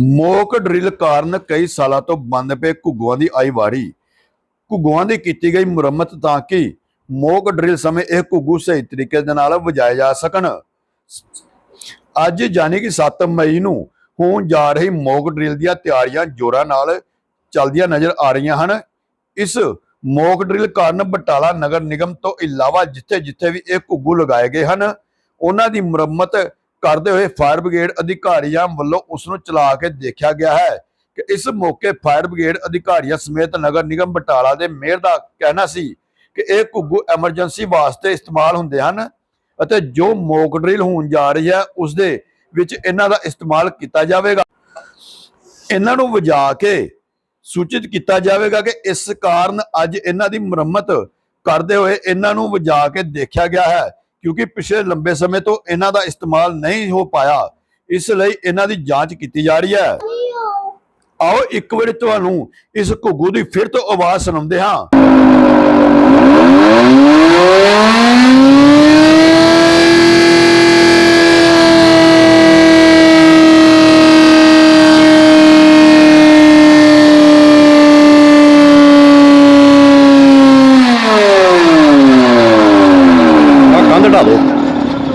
ਮੋਕ drill ਕਾਰਨ ਕਈ ਸਾਲਾਂ ਤੋਂ ਬੰਦ ਪਏ ਘੁੱਗੂਆਂ ਦੀ ਆਈ ਵਾਰੀ ਘੁੱਗੂਆਂ ਦੀ ਕੀਤੀ ਗਈ ਮੁਰੰਮਤ ਤਾਂ ਕਿ ਮੋਕ ਡਰਿਲ ਸਮੇਂ ਇਹ ਘੁੱਗੂ ਸਹੀ ਤਰੀਕੇ ਦੇ ਨਾਲ ਵਜਾਏ ਜਾ ਸਕਣ। ਅੱਜ ਯਾਨੀ ਕਿ 7 ਮਈ ਨੂੰ ਹੋਣ ਜਾ ਰਹੀ ਮੋਕ ਡਰਿਲ ਦੀਆਂ ਤਿਆਰੀਆਂ ਜ਼ੋਰਾਂ ਨਾਲ ਚੱਲਦੀਆਂ ਨਜ਼ਰ ਆ ਰਹੀਆਂ ਹਨ। ਇਸ ਮੋਕ ਡਰਿਲ ਕਾਰਨ ਬਟਾਲਾ ਨਗਰ ਨਿਗਮ ਤੋਂ ਇਲਾਵਾ ਜਿੱਥੇ-ਜਿੱਥੇ ਵੀ ਇਹ ਘੁੱਗੂ ਲਗਾਏ ਗਏ ਹਨ, ਉਹਨਾਂ ਦੀ ਮੁਰੰਮਤ ਕਰਦੇ ਹੋਏ ਫਾਇਰ ਬ੍ਰਿਗੇਡ ਅਧਿਕਾਰੀਆਂ ਵੱਲੋਂ ਉਸ ਨੂੰ ਚਲਾ ਕੇ ਦੇਖਿਆ ਗਿਆ ਹੈ ਕਿ ਇਸ ਮੌਕੇ ਫਾਇਰ ਬ੍ਰਿਗੇਡ ਅਧਿਕਾਰੀਆਂ ਸਮੇਤ ਨਗਰ ਨਿਗਮ ਬਟਾਲਾ ਦੇ ਮੇਅਰ ਦਾ ਕਹਿਣਾ ਸੀ ਕਿ ਇਹ ਘੁੱਗੂ ਐਮਰਜੈਂਸੀ ਵਾਸਤੇ ਇਸਤੇਮਾਲ ਹੁੰਦੇ ਹਨ ਅਤੇ ਜੋ ਮੋਕ ਡਰਿਲ ਹੋਣ ਜਾ ਰਹੀ ਹੈ ਉਸ ਦੇ ਵਿੱਚ ਇਹਨਾਂ ਦਾ ਇਸਤੇਮਾਲ ਕੀਤਾ ਜਾਵੇਗਾ। ਇਹਨਾਂ ਨੂੰ ਵਜਾ ਕੇ ਸੂਚਿਤ ਕੀਤਾ ਜਾਵੇਗਾ ਕਿ ਇਸ ਕਾਰਨ ਅੱਜ ਇਹਨਾਂ ਦੀ ਮੁਰੰਮਤ ਕਰਦੇ ਹੋਏ ਇਹਨਾਂ ਨੂੰ ਵਜਾ ਕੇ ਦੇਖਿਆ ਗਿਆ ਹੈ ਕਿਉਂਕਿ ਪਿਛਲੇ ਲੰਬੇ ਸਮੇਂ ਤੋਂ ਇਹਨਾਂ ਦਾ ਇਸਤੇਮਾਲ ਨਹੀਂ ਹੋ ਪਾਇਆ, ਇਸ ਲਈ ਇਹਨਾਂ ਦੀ ਜਾਂਚ ਕੀਤੀ ਜਾ ਰਹੀ ਹੈ। ਆਓ ਇੱਕ ਵਾਰੀ ਤੁਹਾਨੂੰ ਇਸ ਘੁੱਗੂ ਦੀ ਫਿਰ ਤੋਂ ਆਵਾਜ਼ ਸੁਣਾਉਂਦੇ ਹਾਂ ਆ ਕੰਧ ਢਾ ਦੋ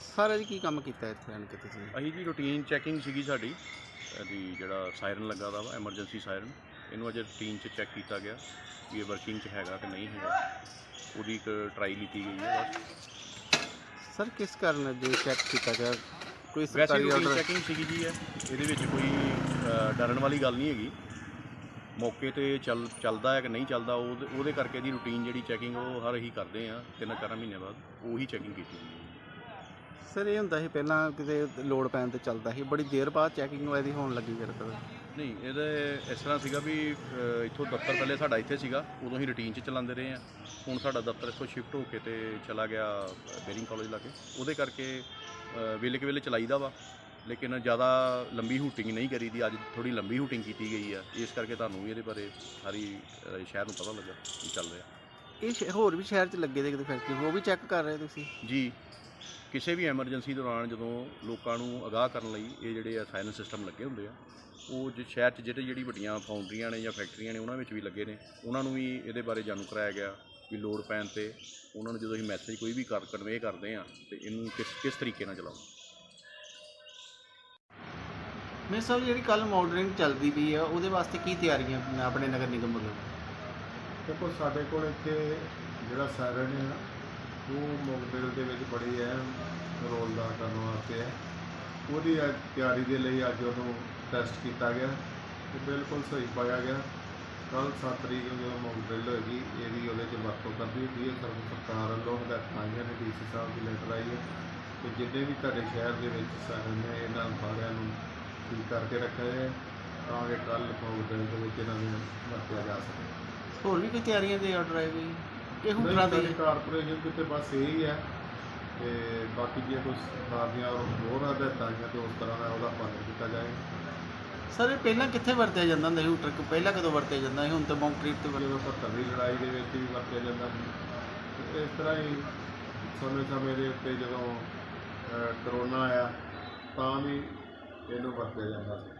ਸਾਰਾ ਜੀ ਕੀ ਕੰਮ ਕੀਤਾ ਇੱਥੇ ਆਣ ਕੇ ਤੁਸੀਂ? ਅਸੀਂ ਜੀ ਰੂਟੀਨ ਚੈਕਿੰਗ ਸੀਗੀ ਸਾਡੀ। ਇਹਦੀ ਜਿਹੜਾ ਸਾਇਰਨ ਲੱਗਾ ਦਾ ਵਾ ਐਮਰਜੈਂਸੀ ਸਾਇਰਨ ਇਹਨੂੰ ਅਜੇ ਰੂਟੀਨ ਚ ਚੈੱਕ ਕੀਤਾ ਗਿਆ ਵੀ ਇਹ ਵਰਕਿੰਗ ਚ ਹੈਗਾ ਕਿ ਨਹੀਂ ਹੈਗਾ। ਉਹਦੀ ਇੱਕ ਟਰਾਈ ਲਿੱਤੀ ਗਈ ਹੈ ਬਸ। ਸਰ ਕਿਸ ਕਾਰਨ ਜੀ ਚੈੱਕ ਕੀਤਾ ਗਿਆ? ਕੋਈ ਵੈਸੇ ਸਰਕਾਰੀ ਰੂਟੀਨ ਆਰਡਰ ਚੈਕਿੰਗ ਸੀਗੀ ਜੀ ਇਹ। ਇਹਦੇ ਵਿੱਚ ਕੋਈ ਅ, ਡਰਨ ਵਾਲੀ ਗੱਲ ਨਹੀਂ ਹੈਗੀ। ਮੌਕੇ ਤੇ ਚੱਲ ਚੱਲਦਾ ਹੈ ਕਿ ਨਹੀਂ ਚੱਲਦਾ ਉਹਦੇ ਉਹਦੇ ਕਰਕੇ ਦੀ ਰੂਟੀਨ ਜਿਹੜੀ ਚੈਕਿੰਗ ਉਹ ਹਰ ਹੀ ਕਰਦੇ ਆ ਤਿੰਨ ਚਾਰ ਮਹੀਨੇ ਬਾਅਦ ਉਹੀ ਚੈਕਿੰਗ ਕੀਤੀ ਗਈ ਹੈ। ਸਰ ਇਹ ਹੁੰਦਾ ਸੀ ਪਹਿਲਾਂ ਕਿਤੇ ਲੋਡ ਪੈਣ ਤੇ ਚੱਲਦਾ ਸੀ। ਬੜੀ ਦੇਰ ਬਾਅਦ ਚੈਕਿੰਗ ਇਹਦੀ ਹੋਣ ਲੱਗੀ ਫਿਰ ਕਦੇ ਨਹੀਂ ਇਹਦੇ ਇਸ ਤਰ੍ਹਾਂ ਸੀਗਾ ਵੀ ਇੱਥੋਂ ਦਫ਼ਤਰ ਪਹਿਲੇ ਸਾਡਾ ਇੱਥੇ ਸੀਗਾ। ਉਦੋਂ ਹੀ ਰੂਟੀਨ 'ਚ ਚਲਾਉਂਦੇ ਰਹੇ ਆ। ਹੁਣ ਸਾਡਾ ਦਫ਼ਤਰ ਇੱਥੋਂ ਸ਼ਿਫਟ ਹੋ ਕੇ ਤੇ ਚਲਾ ਗਿਆ ਬੇਰਿੰਗ ਕਾਲਜ ਲਾਗੇ। ਉਹਦੇ ਕਰਕੇ ਵੇਲੇ ਕੁ ਵੇਲੇ ਚਲਾਈਦਾ ਵਾ। ਲੇਕਿਨ ਜ਼ਿਆਦਾ ਲੰਬੀ ਹੂਟਿੰਗ ਨਹੀਂ ਕਰੀਦੀ। ਅੱਜ ਥੋੜੀ ਲੰਬੀ ਹੂਟਿੰਗ ਕੀਤੀ ਗਈ ਆ। ਇਸ ਕਰਕੇ ਤੁਹਾਨੂੰ ਵੀ ਇਹਦੇ ਬਾਰੇ ਸਾਰੀ ਸ਼ਹਿਰ ਨੂੰ ਪਤਾ ਲੱਗਾ ਕੀ ਚੱਲ ਰਿਹਾ। ਇਹ ਸ਼ਹਿ- ਹੋਰ ਵੀ ਸ਼ਹਿਰ 'ਚ ਲੱਗੇ ਦੇ ਕਿਤੇ ਫੈਕਟਰੀ ਉਹ ਵੀ ਚੈੱਕ ਕਰ ਰਹੇ ਤੁਸੀਂ? ਜੀ। ਕਿਸੇ ਵੀ ਐਮਰਜੈਂਸੀ ਦੌਰਾਨ ਜਦੋਂ ਲੋਕਾਂ ਨੂੰ ਅਗਾਹ ਕਰਨ ਲਈ ਇਹ ਜਿਹੜੇ ਆ ਸਾਇਰਨ ਸਿਸਟਮ ਲੱਗੇ ਹੁੰਦੇ ਆ ਉਹ ਜੇ ਸ਼ਹਿਰ 'ਚ ਜਿਹੜੇ ਜਿਹੜੀ ਵੱਡੀਆਂ ਫਾਊਂਡਰੀਆਂ ਨੇ ਜਾਂ ਫੈਕਟਰੀਆਂ ਨੇ ਉਹਨਾਂ ਵਿੱਚ ਵੀ ਲੱਗੇ ਨੇ ਉਹਨਾਂ ਨੂੰ ਵੀ ਇਹਦੇ ਬਾਰੇ ਜਾਣੂ ਕਰਾਇਆ ਗਿਆ ਵੀ ਲੋਡ ਪੈਣ ਤੇ ਉਹਨਾਂ ਨੂੰ ਜਦੋਂ ਅਸੀਂ ਮੈਸੇਜ ਕੋਈ ਵੀ ਕਰ ਕਨਵੇ ਕਰਦੇ ਆ ਤੇ ਇਹਨੂੰ ਕਿਸ ਕਿਸ ਤਰੀਕੇ ਨਾਲ ਚਲਾਓ। ਮੈਂ ਸਭ ਜਿਹੜੀ ਕੱਲ ਮਾਡਲਿੰਗ ਚੱਲਦੀ ਪਈ ਆ ਉਹਦੇ ਵਾਸਤੇ ਕੀ ਤਿਆਰੀਆਂ ਆਪਣੇ ਨਗਰ ਨਿਗਮ ਵੱਲੋਂ? ਦੇਖੋ ਸਾਡੇ ਕੋਲ ਇੱਥੇ ਜਿਹੜਾ ਸਾਇਰਨ ਹੈ ਉਹ ਮੋਕਟੇਲ ਦੇ ਵਿੱਚ ਬੜੀ ਅਹਿਮ ਰੋਲ ਦਾ ਕਰਨ ਵਾਸਤੇ ਹੈ। ਉਹਦੀ ਅੱਜ ਤਿਆਰੀ ਦੇ ਲਈ ਅੱਜ ਉਹਨੂੰ ਟੈਸਟ ਕੀਤਾ ਗਿਆ ਤੇ ਬਿਲਕੁਲ ਸਹੀ ਪਾਇਆ ਗਿਆ। ਕੱਲ 7 ਤਰੀਕ ਨੂੰ ਜਦੋਂ ਮੋਕਟੇਲ ਹੋਏਗੀ, ਇਹਦੀ ਉਹਦੇ 'ਚ ਵਰਤੋਂ ਕਰਦੀ ਹੁੰਦੀ ਹੈ। ਸਰਵ ਸਰਕਾਰ ਵੱਲੋਂ ਹਦਾਇਤਾਂ ਆਈਆਂ ਨੇ, ਡੀਸੀ ਸਾਹਿਬ ਦੀ ਲੈਟਰ ਆਈ ਹੈ ਕਿ ਜਿੰਨੇ ਵੀ ਤੁਹਾਡੇ ਸ਼ਹਿਰ ਦੇ ਵਿੱਚ ਸਾਇਰਨ ਨੇ ਇਹਨਾਂ ਸਾਰਿਆਂ ਨੂੰ ਠੀਕ ਕਰਕੇ ਰੱਖਿਆ ਹੈ ਤਾਂ ਕਿ ਕੱਲ ਮੋਕਟੇਲ ਦੇ ਵਿੱਚ ਇਹਨਾਂ ਨੂੰ ਵਰਤਿਆ ਜਾ ਸਕੇ। ਹੋਰ ਵੀ ਕੋਈ ਤਿਆਰੀਆਂ ਦੇ ਆਰਡਰ ਆਏ ਵੀ ਇਹ ਹੁਣ ਤਰ੍ਹਾਂ ਦੇ ਨਹੀਂ ਕਾਰਪੋਰੇਸ਼ਨ ਕਿਤੇ ਬਸ ਇਹੀ ਹੈ ਤੇ ਬਾਕੀ ਜੇ ਕੋਈ ਸਰਕਾਰ ਦੀਆਂ ਹੋਰ ਹਦਾਇਤਾਂ ਆਈਆਂ ਤੇ ਉਸ ਤਰ੍ਹਾਂ ਦਾ ਉਹਦਾ ਪਾਲਣ ਕੀਤਾ ਜਾਏ। ਸਰ ਇਹ ਪਹਿਲਾਂ ਕਿੱਥੇ ਵਰਤਿਆ ਜਾਂਦਾ ਹੁੰਦਾ ਸੀ ਹੂਟਰ? ਪਹਿਲਾਂ ਕਦੋਂ ਵਰਤਿਆ ਜਾਂਦਾ ਸੀ? ਹੁਣ ਤਾਂ ਕੰਕਰੀਟ ਤੇ ਵਰਤਿਆ ਜਦੋਂ। ਪੱਤਰ ਦੀ ਲੜਾਈ ਦੇ ਵਿੱਚ ਵੀ ਵਰਤਿਆ ਜਾਂਦਾ ਸੀ। ਤੇ ਇਸ ਤਰ੍ਹਾਂ ਹੀ ਸਮੇਂ ਸਮੇਂ ਦੇ ਉੱਤੇ ਜਦੋਂ ਅਹ, ਕਰੋਨਾ ਆਇਆ ਤਾਂ ਵੀ ਇਹਨੂੰ ਵਰਤਿਆ ਜਾਂਦਾ ਸੀ।